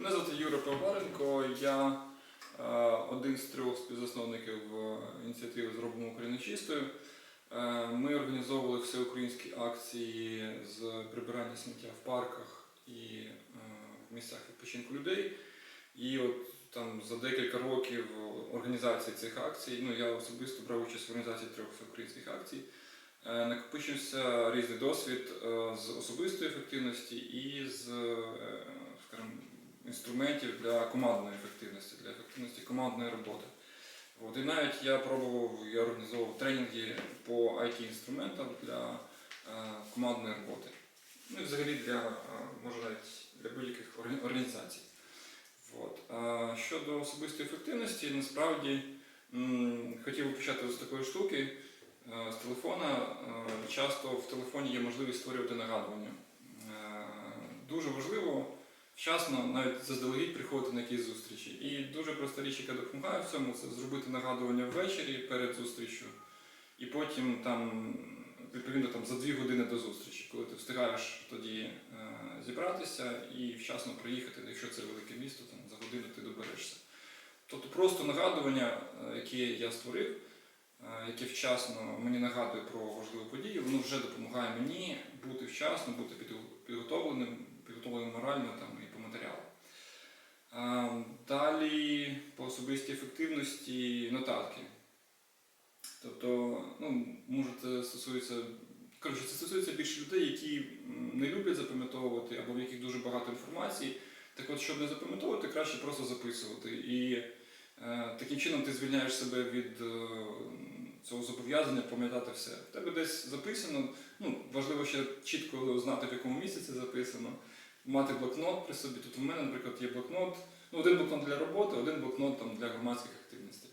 Мене звати Юра Павларенко, я е, один з трьох співзасновників е, ініціативи Зробимо Україну чистою. Е, Ми організовували всеукраїнські акції з прибирання сміття в парках і в місцях відпочинку людей. І от там за декілька років організації цих акцій, ну я особисто брав участь в організації трьох всеукраїнських акцій. Накопичився різний досвід з особистої ефективності і з скажімо, інструментів для командної ефективності, для ефективності командної роботи. От, і навіть я пробував, я організовував тренінги по IT-інструментам для е, командної роботи. Ну і взагалі для, е, може навіть для будь-яких організацій. От. А щодо особистої ефективності, насправді м, хотів би почати з такої штуки. Е, З телефона е, часто в телефоні є можливість створювати нагадування. Дуже важливо вчасно навіть заздалегідь приходити на якісь зустрічі. І дуже проста річ, яка допомагає в цьому, це зробити нагадування ввечері перед зустрічю, і потім там, відповідно там, за дві години до зустрічі, коли ти встигаєш тоді е, зібратися і вчасно приїхати, якщо це велике місто, там, за годину ти доберешся. Тобто просто нагадування, е, яке я створив, е, яке вчасно мені нагадує про важливу подію, воно вже допомагає мені бути вчасно, бути підготовленим, підготовленим морально там, матеріалу. Далі по особистій ефективності нотатки. Тобто, ну, може, це стосується. Коротше, це стосується більше людей, які не люблять запам'ятовувати або в яких дуже багато інформації. Так от, щоб не запам'ятовувати, краще просто записувати. І е, таким чином ти звільняєш себе від е, цього зобов'язання пам'ятати все. В тебе десь записано, ну, важливо ще чітко знати, в якому місці це записано, мати блокнот при собі. Тут у мене, наприклад, є блокнот, ну, один блокнот для роботи, один блокнот там, для громадських активностей.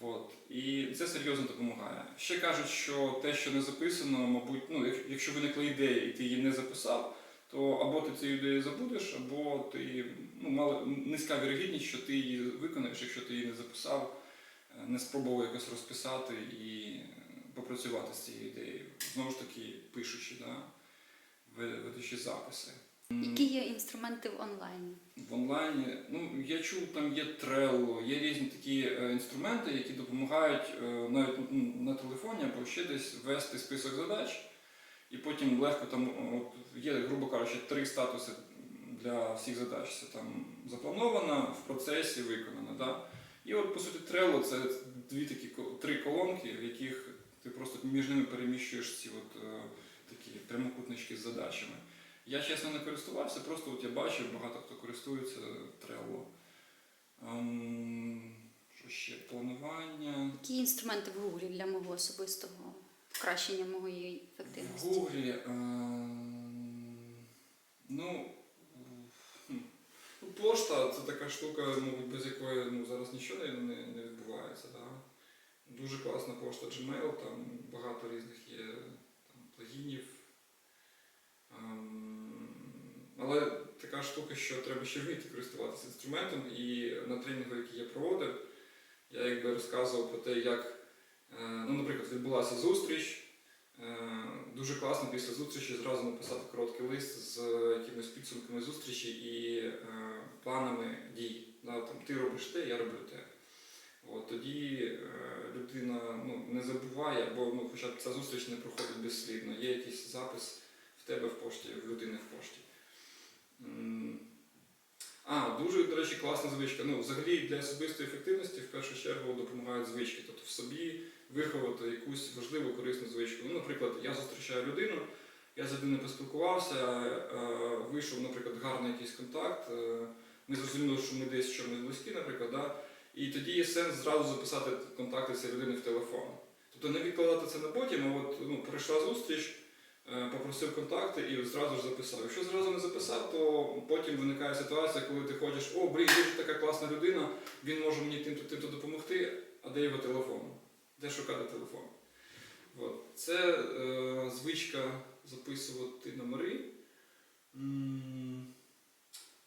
От. І це серйозно допомагає. Ще кажуть, що те, що не записано, мабуть, ну, якщо виникла ідея і ти її не записав, то або ти цю ідею забудеш, або ти ну, мала низька вірогідність, що ти її виконаєш, якщо ти її не записав, е, не спробував якось розписати і попрацювати з цією ідеєю. Знову ж таки, пишучи, да? ведучи записи. Які є інструменти в онлайні? В онлайні, ну я чув, там є Trello, є різні такі е, інструменти, які допомагають е, навіть ну, на телефоні або ще десь ввести список задач, і потім легко там от, є, грубо кажучи, три статуси для всіх задач. Це там заплановано, в процесі виконано. Да? І от по суті Trello це дві такі три колонки, в яких ти просто між ними переміщуєш ці от, е, такі прямокутнички з задачами. Я чесно не користувався, просто от я бачив, багато хто користується Trello. Ем, що ще? Планування. Які інструменти в Гуглі для мого особистого покращення моєї В ефективності? Гуглі. ем, ну, ну, пошта це така штука, мабуть, без якої ну, зараз нічого не, не, не відбувається. Да? Дуже класна пошта Gmail, там багато різних є там, плагінів. Ем, Але така штука, що треба ще вміти користуватися інструментом, і на тренінгу, який я проводив, я якби розказував про те, як, е, ну, наприклад, відбулася зустріч. Е, Дуже класно після зустрічі зразу написати короткий лист з якимись підсумками зустрічі і е, планами дій. Там, ти робиш те, я роблю те. От, тоді е, людина ну, не забуває, бо ну, хоча б ця зустріч не проходить безслідно. Є якийсь запис в тебе в пошті, в людини в пошті. А, дуже, до речі, класна звичка. Ну, взагалі для особистої ефективності в першу чергу допомагають звички. Тобто в собі виховати якусь важливу корисну звичку. Ну, наприклад, я зустрічаю людину, я з людиною поспілкувався, е, вийшов, наприклад, гарний якийсь контакт. е, Ми зрозуміли, що ми десь чомусь близькі, наприклад, да? і тоді є сенс зразу записати контакти цієї людини в телефон. Тобто не відкладати це на потім, а от ну, прийшла зустріч, попросив контакти і зразу ж записав. Якщо зразу не записав, то потім виникає ситуація, коли ти ходиш, о, блін, дуже така класна людина, він може мені тим-то тим-то допомогти, а де його телефон? Де шукати телефон? От. Це е, звичка записувати номери.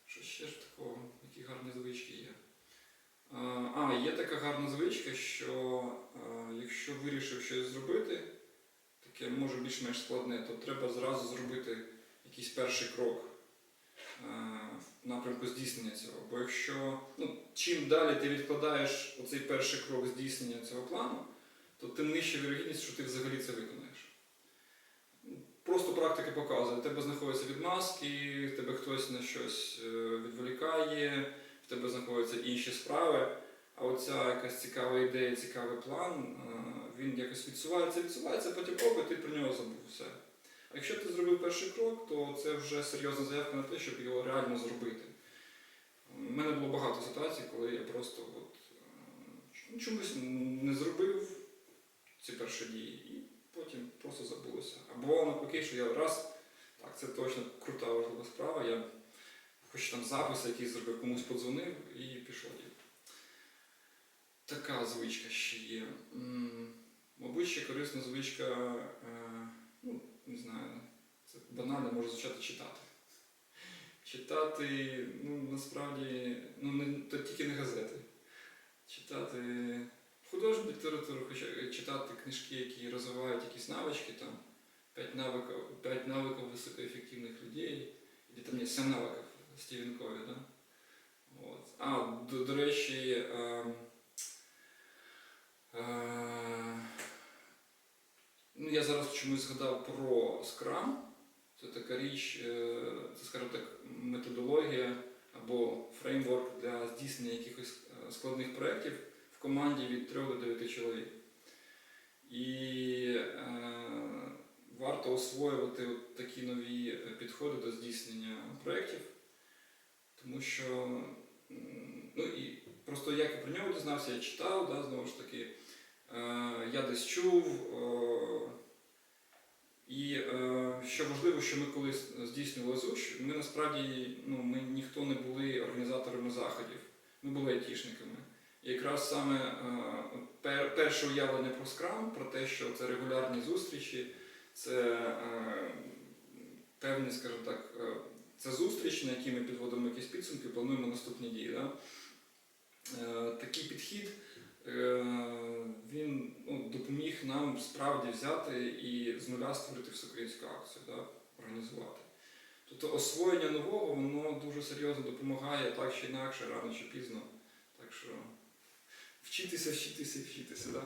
Що ще ж такого? Які гарні звички є? А, є така гарна звичка, що е, якщо вирішив щось зробити, таке може більш-менш складне, то треба зразу зробити якийсь перший крок. в напрямку здійснення цього. Бо якщо ну, чим далі ти відкладаєш оцей перший крок здійснення цього плану, то тим нижча вірогідність, що ти взагалі це виконаєш. Просто практика показує, в тебе знаходяться відмазки, в тебе хтось на щось е, відволікає, в тебе знаходяться інші справи. А оця якась цікава ідея, цікавий план, е, він якось відсувається, відсувається, потім оп, і ти про нього забув все. А якщо ти зробив перший крок, то це вже серйозна заявка на те, щоб його реально зробити. У мене було багато ситуацій, коли я просто от, ну, чомусь не зробив ці перші дії і потім просто забулося. А бувало навпаки, що я раз, так, це точно крута важлива справа, я хоч там запис якийсь зробив, комусь подзвонив і пішов. Така звичка ще є. Мабуть, ще корисна звичка, е, ну, не знаю, це банально може звучати читати. Читати, ну, насправді, ну, не, то тільки не газети. Читати художню літературу, хоча читати книжки, які розвивають якісь навички, там, 5 навиків, 5 навиків високоефективних людей, і там є 7 навиків Стівен Кові, да? От. А, до, до речі, е, е, ну, я зараз чомусь згадав про Scrum. Це така річ, е, це, скажімо так, методологія або фреймворк для здійснення якихось е, складних проєктів в команді від 3 до 9 чоловік. І е, варто освоювати такі нові е, підходи до здійснення проєктів, тому що ну, і просто як я про нього дізнався, я читав, да, знову ж таки, е, я десь чув. Е, і е, що важливо, що ми коли здійснювали ЗУЧ, ми насправді ну, ми ніхто не були організаторами заходів, ми були айтішниками. І якраз саме е, перше уявлення про скрам, про те, що це регулярні зустрічі, це е, певні, скажімо так, це зустріч, на якій ми підводимо якісь підсумки, плануємо наступні дії. Да? Такий підхід він ну, допоміг нам справді взяти і з нуля створити всеукраїнську акцію, да? організувати. Тобто освоєння нового воно дуже серйозно допомагає так чи інакше, рано чи пізно. Так що вчитися, вчитися вчитися. Да?